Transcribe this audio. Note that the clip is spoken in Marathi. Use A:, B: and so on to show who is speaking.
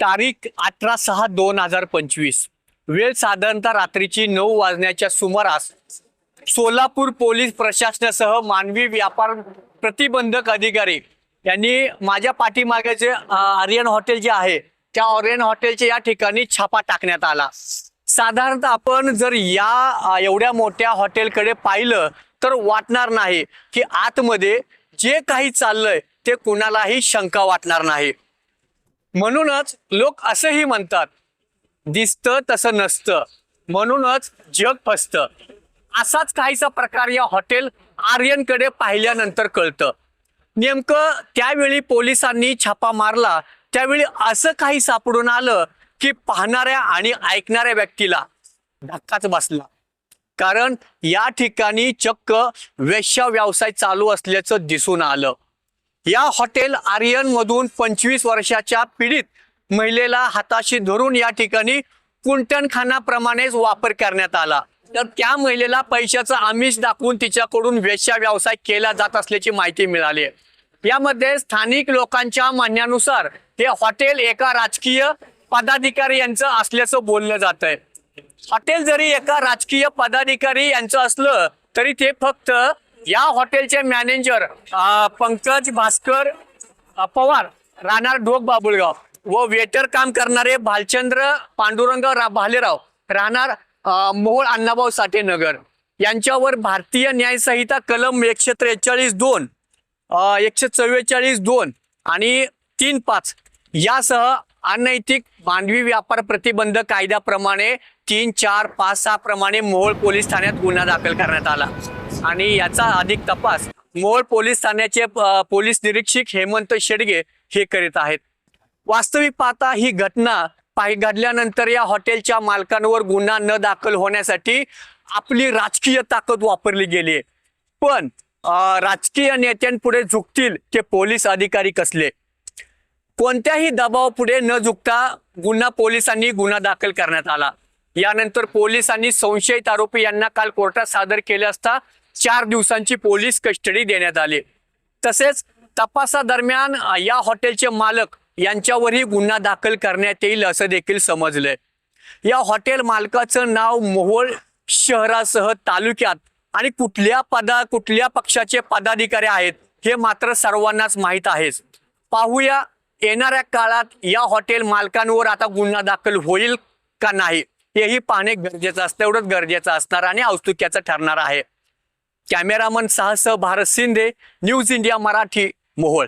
A: तारीख अठरा सहा दोन हजार पंचवीस. वेळ साधारणतः रात्रीची नऊ वाजण्याच्या सुमारास सोलापूर पोलीस प्रशासनासह मानवी व्यापार प्रतिबंधक अधिकारी यांनी माझ्या पाठीमागे जे आर्यन हॉटेल जे आहे त्या आर्यन हॉटेलच्या या ठिकाणी छापा टाकण्यात आला. साधारणतः आपण जर या एवढ्या मोठ्या हॉटेलकडे पाहिलं तर वाटणार नाही की आतमध्ये जे काही चाललंय ते कुणालाही शंका वाटणार नाही. म्हणूनच लोक असंही म्हणतात दिसतं तसं नसतं. म्हणूनच जग फसतं. असाच काहीसा प्रकार या हॉटेल आर्यनकडे पाहिल्यानंतर कळतं. नेमकं त्यावेळी पोलिसांनी छापा मारला त्यावेळी असं काही सापडून आलं की पाहणाऱ्या आणि ऐकणाऱ्या व्यक्तीला धक्काच बसला. कारण या ठिकाणी चक्क वेश्या व्यवसाय चालू असल्याचं दिसून आलं. या हॉटेल आर्यन मधून पंचवीस वर्षाच्या पीडित महिलेला हाताशी धरून या ठिकाणी कुंटणखानाप्रमाणेच वापर करण्यात आला तर त्या महिलेला पैशाचं आमिष दाखवून तिच्याकडून वेश्या व्यवसाय केला जात असल्याची माहिती मिळाली आहे. यामध्ये स्थानिक लोकांच्या मान्यानुसार हे हॉटेल एका राजकीय पदाधिकारी यांचं असल्याचं बोललं जात आहे हॉटेल जरी एका राजकीय पदाधिकारी यांचं असलं तरी ते फक्त या हॉटेलचे मॅनेजर पंकज भास्कर पवार राहणार ढोक बाबुळगाव. व वेटर काम करणारे भालचंद्र पांडुरंग रा भालेराव राहणार मोहोळ अण्णाभाऊ साठे नगर. यांच्यावर भारतीय न्यायसंहिता कलम एकशे त्रेचाळीस दोन एकशे चव्वेचाळीस दोन आणि तीन पाच यासह अनैतिक मानवी व्यापार प्रतिबंध कायद्याप्रमाणे तीन चार पाच सहा प्रमाणे मोहोळ पोलीस ठाण्यात गुन्हा दाखल करण्यात आला. आणि याचा अधिक तपास मोहोळ पोलीस ठाण्याचे पोलीस निरीक्षक हेमंत शेडगे हे करीत आहेत. वास्तविक पाहता ही घटना पाहि घडल्यानंतर या हॉटेलच्या मालकांवर गुन्हा न दाखल होण्यासाठी आपली राजकीय ताकद वापरली गेली पण अं, राजकीय नेत्यांपुढे झुकतील ते पोलीस अधिकारी कसले? कोणत्याही दबावापुढे न झुकता गुन्हा पोलिसांनी गुन्हा दाखल करण्यात आला. यानंतर पोलिसांनी संशयित आरोपी यांना काल कोर्टात सादर केले असता चार दिवसांची पोलीस कस्टडी देण्यात आली. तसेच तपासादरम्यान या हॉटेलचे मालक यांच्यावरही गुन्हा दाखल करण्यात येईल असं देखील समजलंय. या हॉटेल मालकाचं नाव मोहोळ शहरासह तालुक्यात आणि कुठल्या पदा कुठल्या पक्षाचे पदाधिकारी आहेत हे मात्र सर्वांनाच माहीत आहेच. पाहूया येणाऱ्या काळात या हॉटेल मालकांवर आता गुन्हा दाखल होईल का नाही हेही पाहणे गरजेचं असतं एवढंच गरजेचं असणार आणि औस्तुक्याचं ठरणार आहे. Cameraman Sahas Bharat Shinde news India Marathi Mohol.